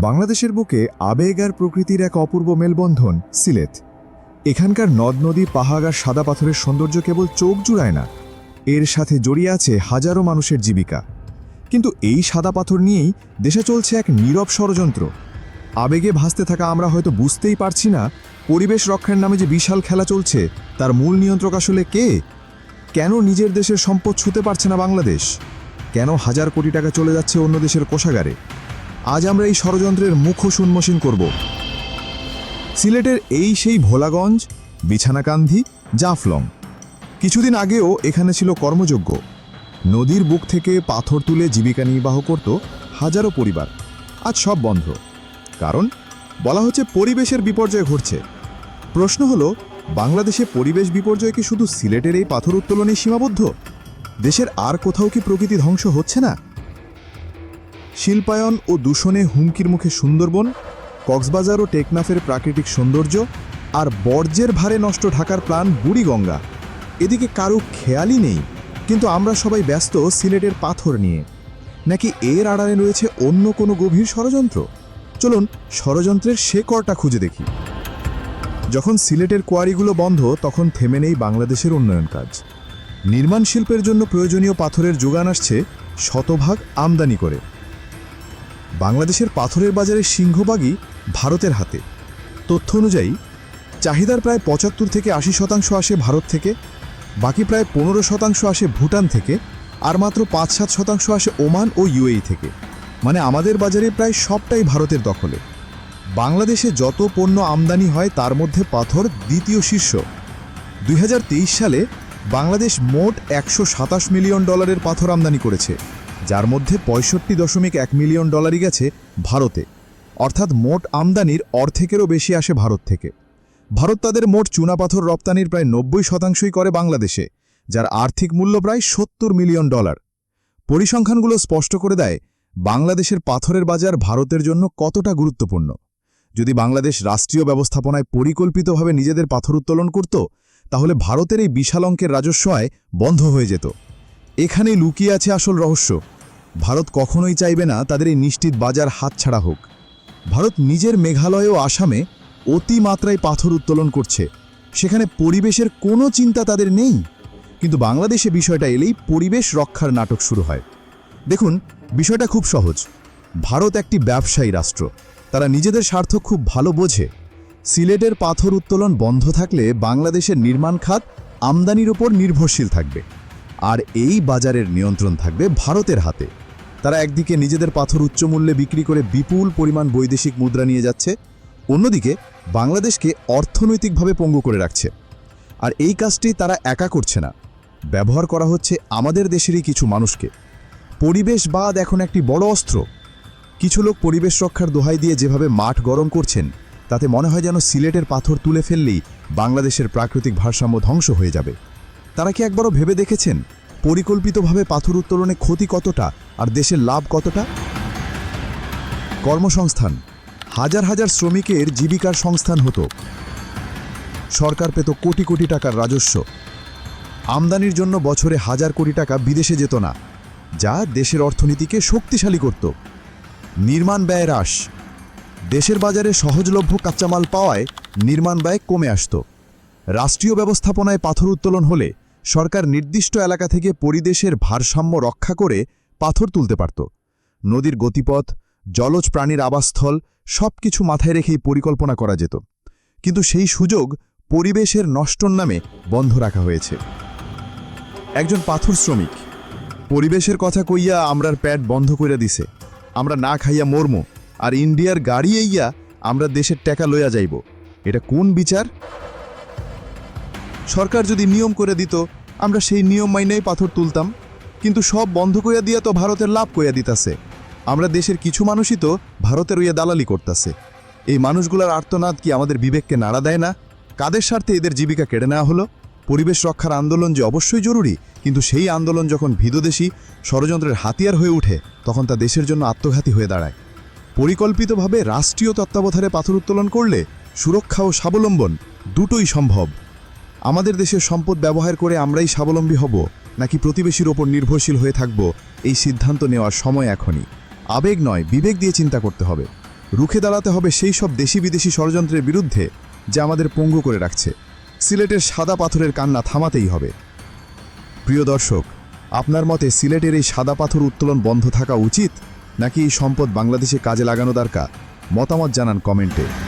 বাংলাদেশের বুকে আবেগ আর প্রকৃতির এক অপূর্ব মেলবন্ধন, সিলেট। এখানকার নদ, নদী, পাহাড় আর সাদা পাথরের সৌন্দর্য কেবল চোখ জুড়ায় না। এর সাথে জড়িয়ে আছে হাজারো মানুষের জীবিকা। কিন্তু এই সাদা পাথর নিয়েই দেশে চলছে এক নীরব ষড়যন্ত্র। আবেগে ভাসতে থাকা আমরা হয়তো বুঝতেই পারছি না, পরিবেশ রক্ষার নামে যে বিশাল খেলা চলছে, তার মূল নিয়ন্ত্রক আসলে কে? কেন নিজের দেশের সম্পদ ছুতে পারছে না বাংলাদেশ? কেন হাজার কোটি টাকা চলে যাচ্ছে অন্য দেশের কোষাগারে? আজ আমরা এই ষড়যন্ত্রের মুখোশ উন্মোচন করব। সিলেটের এই সেই ভোলাগঞ্জ বিছানাকান্ধি জাফলং। কিছুদিন আগেও এখানে ছিল কর্মযোগ্য নদীর বুক থেকে পাথর তুলে জীবিকা নির্বাহ করত হাজারো পরিবার। আজ সব বন্ধ। কারণ বলা হচ্ছে পরিবেশের বিপর্যয় ঘটছে। প্রশ্ন হলো, বাংলাদেশে পরিবেশ বিপর্যয় কি শুধু সিলেটের এই পাথর উত্তোলনে সীমাবদ্ধ? দেশের আর কোথাও কি প্রকৃতি ধ্বংস হচ্ছে না? শিল্পায়ন ও দূষণে হুমকির মুখে সুন্দরবন, কক্সবাজার ও টেকনাফের প্রাকৃতিক সৌন্দর্য আর বর্জ্যের ভারে নষ্ট ঢাকার প্লান বুড়িগঙ্গা। এদিকে কারও খেয়ালই নেই, কিন্তু আমরা সবাই ব্যস্ত সিলেটের পাথর নিয়ে। নাকি এর আড়ালে রয়েছে অন্য কোনো গভীর ষড়যন্ত্র? চলুন ষড়যন্ত্রের শেকড়টা খুঁজে দেখি। যখন সিলেটের কোয়ারিগুলো বন্ধ, তখন থেমে নেই বাংলাদেশের উন্নয়ন কাজ। নির্মাণ শিল্পের জন্য প্রয়োজনীয় পাথরের যোগান আসছে শতভাগ আমদানি করে। বাংলাদেশের পাথরের বাজারের সিংহভাগই ভারতের হাতে। তথ্য অনুযায়ী, চাহিদার প্রায় পঁচাত্তর থেকে আশি শতাংশ আসে ভারত থেকে, বাকি প্রায় পনেরো শতাংশ আসে ভুটান থেকে, আর মাত্র পাঁচ সাত শতাংশ আসে ওমান ও ইউএই থেকে। মানে আমাদের বাজারে প্রায় সবটাই ভারতের দখলে। বাংলাদেশে যত পণ্য আমদানি হয়, তার মধ্যে পাথর দ্বিতীয় শীর্ষ। দুই হাজার তেইশ সালে বাংলাদেশ মোট একশো সাতাশ মিলিয়ন ডলারের পাথর আমদানি করেছে। যার মধ্যে পঁয়ষট্টি দশমিক এক মিলিয়ন ডলারই গেছে ভারতে। অর্থাৎ মোট আমদানির অর্ধেকেরও বেশি আসে ভারত থেকে। ভারত তাদের মোট চুনাপাথর রপ্তানির প্রায় নব্বই শতাংশই করে বাংলাদেশে, যার আর্থিক মূল্য প্রায় সত্তর মিলিয়ন ডলার। পরিসংখ্যানগুলো স্পষ্ট করে দেয়, বাংলাদেশের পাথরের বাজার ভারতের জন্য কতটা গুরুত্বপূর্ণ। যদি বাংলাদেশ রাষ্ট্রীয় ব্যবস্থাপনায় পরিকল্পিতভাবে নিজেদের পাথর উত্তোলন করত, তাহলে ভারতের এই বিশাল অঙ্কের রাজস্ব আয় বন্ধ হয়ে যেত। এখানেই লুকিয়ে আছে আসল রহস্য। ভারত কখনোই চাইবে না তাদের এই নিশ্চিত বাজার হাতছাড়া হোক। ভারত নিজের মেঘালয় ও আসামে অতিমাত্রায় পাথর উত্তোলন করছে। সেখানে পরিবেশের কোনো চিন্তা তাদের নেই। কিন্তু বাংলাদেশে বিষয়টা এলেই পরিবেশ রক্ষার নাটক শুরু হয়। দেখুন, বিষয়টা খুব সহজ। ভারত একটি ব্যবসায়ী রাষ্ট্র। তারা নিজেদের স্বার্থ খুব ভালো বোঝে। সিলেটের পাথর উত্তোলন বন্ধ থাকলে বাংলাদেশের নির্মাণ খাত আমদানির ওপর নির্ভরশীল থাকবে। আর এই বাজারের নিয়ন্ত্রণ থাকবে ভারতের হাতে। তারা একদিকে নিজেদের পাথর উচ্চ মূল্যে বিক্রি করে বিপুল পরিমাণ বৈদেশিক মুদ্রা নিয়ে যাচ্ছে, অন্যদিকে বাংলাদেশকে অর্থনৈতিকভাবে পঙ্গু করে রাখছে। আর এই কাজটি তারা একা করছে না। ব্যবহার করা হচ্ছে আমাদের দেশেরই কিছু মানুষকে। পরিবেশবাদ এখন একটি বড় অস্ত্র। কিছু লোক পরিবেশ রক্ষার দোহাই দিয়ে যেভাবে মাঠ গরম করছেন, তাতে মনে হয় যেন সিলেটের পাথর তুলে ফেললেই বাংলাদেশের প্রাকৃতিক ভারসাম্য ধ্বংস হয়ে যাবে। তারা কি একবারও ভেবে দেখেছেন পরিকল্পিতভাবে পাথর উত্তোলনে ক্ষতি কতটা আর দেশের লাভ কতটা? কর্মসংস্থান। হাজার হাজার শ্রমিকের জীবিকার সংস্থান হতো। সরকার পেত কোটি কোটি টাকার রাজস্ব। আমদানির জন্য বছরে হাজার কোটি টাকা বিদেশে যেত না, যা দেশের অর্থনীতিকে শক্তিশালী করত। নির্মাণ ব্যয় হ্রাস দেশের বাজারে সহজলভ্য কাঁচামাল পাওয়ায় নির্মাণ ব্যয় কমে আসত। রাষ্ট্রীয় ব্যবস্থাপনায় পাথর উত্তোলন হলে সরকার নির্দিষ্ট এলাকা থেকে পরিবেশের ভারসাম্য রক্ষা করে পাথর তুলতে পারত। নদীর গতিপথ, জলজ প্রাণীর আবাসস্থল সব কিছু মাথায় রেখেই পরিকল্পনা করা যেত। কিন্তু সেই সুযোগ পরিবেশের নষ্টর নামে বন্ধ রাখা হয়েছে। একজন পাথর শ্রমিক, পরিবেশের কথা কইয়া আমরার প্যাট বন্ধ করে দিছে। আমরা না খাইয়া মর্ম, আর ইন্ডিয়ার গাড়ি এইয়া আমরা দেশের টাকা লইয়া যাইব। এটা কোন বিচার? সরকার যদি নিয়ম করে দিত, আমরা সেই নিয়ম মাইনেই পাথর তুলতাম। কিন্তু সব বন্ধ কইয়া দিয়া তো ভারতের লাভ কইয়া দিতাছে। আমরা দেশের কিছু মানুষই তো ভারতের ওইয়া দালালি করতাছে। এই মানুষগুলার আর্তনাদ কি আমাদের বিবেককে নাড়া দেয় না? কাদের স্বার্থে এদের জীবিকা কেড়ে নেওয়া হলো? পরিবেশ রক্ষার আন্দোলন যে অবশ্যই জরুরি, কিন্তু সেই আন্দোলন যখন ভিদদেশী ষড়যন্ত্রের হাতিয়ার হয়ে ওঠে তখন তা দেশের জন্য আত্মঘাতী হয়ে দাঁড়ায়। পরিকল্পিতভাবে রাষ্ট্রীয় তত্ত্বাবধানে পাথর উত্তোলন করলে সুরক্ষা ও স্বাবলম্বন দুটোই সম্ভব। আমাদের দেশের সম্পদ ব্যবহার করে আমরাই স্বাবলম্বী হব, নাকি প্রতিবেশীর ওপর নির্ভরশীল হয়ে থাকব, এই সিদ্ধান্ত নেওয়ার সময় এখনই। আবেগ নয়, বিবেক দিয়ে চিন্তা করতে হবে। রুখে দাঁড়াতে হবে সেই সব দেশি বিদেশি ষড়যন্ত্রের বিরুদ্ধে যা আমাদের পঙ্গু করে রাখছে। সিলেটের সাদা পাথরের কান্না থামাতেই হবে। প্রিয় দর্শক, আপনার মতে সিলেটের এই সাদা পাথর উত্তোলন বন্ধ থাকা উচিত, নাকি এই সম্পদ বাংলাদেশে কাজে লাগানো দরকার? মতামত জানান কমেন্টে।